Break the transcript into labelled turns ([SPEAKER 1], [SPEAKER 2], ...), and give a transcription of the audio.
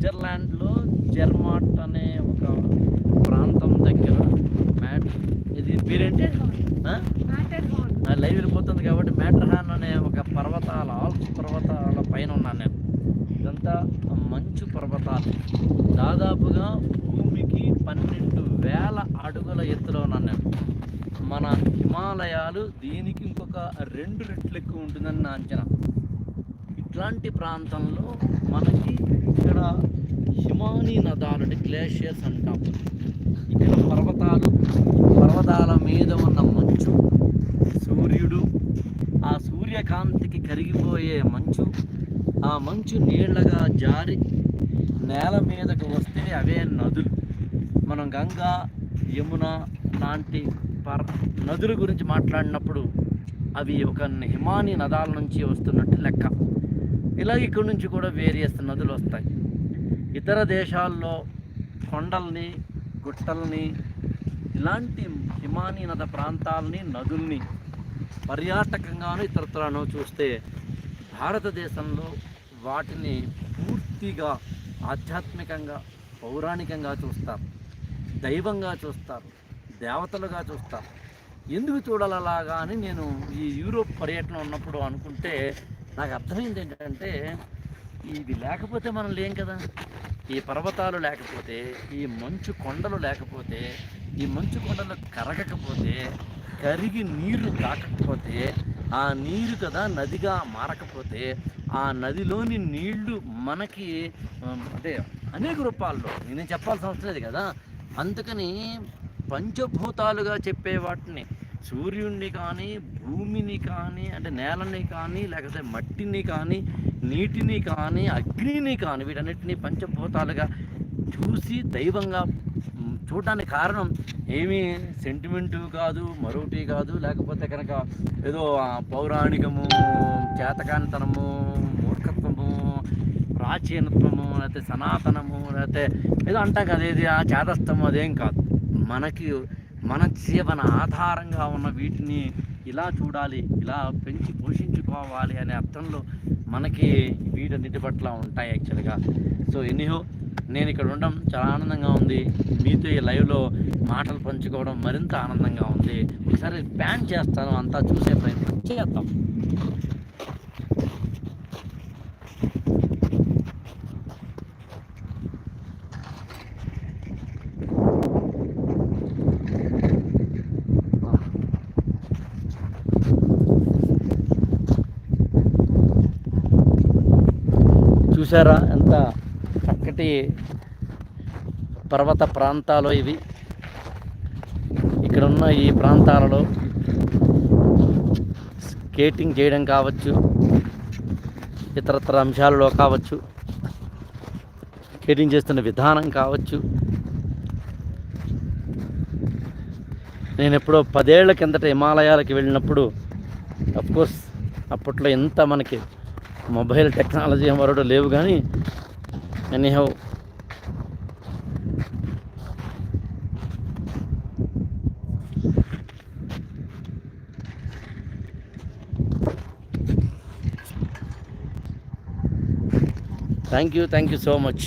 [SPEAKER 1] స్విట్జర్లాండ్లో జెర్మాట్ అనే ఒక ప్రాంతం దగ్గర మ్యాట్ ఇది పేరేంటి? లైవ్ వెళ్ళిపోతుంది కాబట్టి మ్యాటర్హాన్ అనే ఒక పర్వతాల ఆల్ప్స్ పర్వతాల పైన ఉన్నాను నేను. ఇదంతా మంచు పర్వతాలు. దాదాపుగా భూమికి పన్నెండు వేల అడుగుల ఎత్తులో ఉన్నాను నేను. మన హిమాలయాలు దీనికి ఇంకొక రెండు రెట్లు ఎక్కువ ఉంటుందని నా అంచనా. ఇట్లాంటి ప్రాంతంలో మన ఇక్కడ హిమానీ నదాలు అంటే గ్లేషియర్స్ అంటాం ఇక్కడ పర్వతాలు పర్వతాల మీద ఉన్న మంచు. సూర్యుడు ఆ సూర్యకాంతికి కరిగిపోయే మంచు. ఆ మంచు నీళ్ళగా జారి నేల మీదకు వస్తే అవే నదులు. మనం గంగా యమున లాంటి పర్ నదుల గురించి మాట్లాడినప్పుడు అవి ఒక హిమాని నదాల నుంచి వస్తున్నట్టు లెక్క. ఇలా ఇక్కడి నుంచి కూడా వేరియస్ నదులు వస్తాయి. ఇతర దేశాల్లో కొండల్ని గుట్టల్ని ఇలాంటి హిమానీ నద ప్రాంతాలని నదుల్ని పర్యాటకంగాను ఇతరత్రాను చూస్తే భారతదేశంలో వాటిని పూర్తిగా ఆధ్యాత్మికంగా పౌరాణికంగా చూస్తారు. దైవంగా చూస్తారు. దేవతలుగా చూస్తారు. ఎందుకు చూడాలలాగా అని నేను ఈ యూరోప్ పర్యటన ఉన్నప్పుడు అనుకుంటే నాకు అర్థమైంది ఏంటంటే ఇది లేకపోతే మనం లేం కదా. ఈ పర్వతాలు లేకపోతే ఈ మంచు కొండలు లేకపోతే ఈ మంచు కొండలు కరగకపోతే కరిగి నీరు దాకకపోతే ఆ నీరు కదా నదిగా మారకపోతే ఆ నదిలోని నీళ్ళు మనకి అంటే అనేక రూపాల్లో నేను చెప్పాల్సిన అవసరం లేదు కదా? అందుకని పంచభూతాలుగా చెప్పే వాటిని సూర్యుడిని కానీ భూమిని కానీ అంటే నేలని కానీ లేకపోతే మట్టిని కానీ నీటిని కానీ అగ్నిని కానీ వీటన్నిటిని పంచభూతాలుగా చూసి దైవంగా చూడటానికి చూడడానికి కారణం ఏమీ సెంటిమెంటు కాదు మరొకటి కాదు. లేకపోతే కనుక ఏదో పౌరాణికము చేతకానితనము మూర్ఖత్వము ప్రాచీనత్వము లేకపోతే సనాతనము లేకపోతే ఏదో అంటాం కదా ఇది ఆ చేతస్థము అదేం కాదు. మనకి మన జీవన ఆధారంగా ఉన్న వీటిని ఇలా చూడాలి ఇలా పెంచి పోషించుకోవాలి అనే అర్థంలో మనకి వీటన్నిటి పట్ల ఉంటాయి యాక్చువల్గా సో ఎనీహో నేను ఇక్కడ ఉండడం చాలా ఆనందంగా ఉంది. మీతో ఈ లైవ్లో మాటలు పంచుకోవడం మరింత ఆనందంగా ఉంది. ఒకసారి ప్యాన్ చేస్తాను అంతా చూసే ప్రయత్నం చేద్దాం. చూసారా ఎంత చక్కటి పర్వత ప్రాంతాలు ఇవి. ఇక్కడ ఉన్న ఈ ప్రాంతాలలో స్కేటింగ్ చేయడం కావచ్చు ఇతరత్ర అంశాలలో కావచ్చు స్కేటింగ్ చేస్తున్న విధానం కావచ్చు. నేను ఎప్పుడో పదేళ్ళ కిందట హిమాలయాలకు వెళ్ళినప్పుడు అఫ్కోర్స్ అప్పట్లో ఎంత మనకి మొబైల్ టెక్నాలజీ మరొకటి లేవు కానీ anyhow thank you thank you so much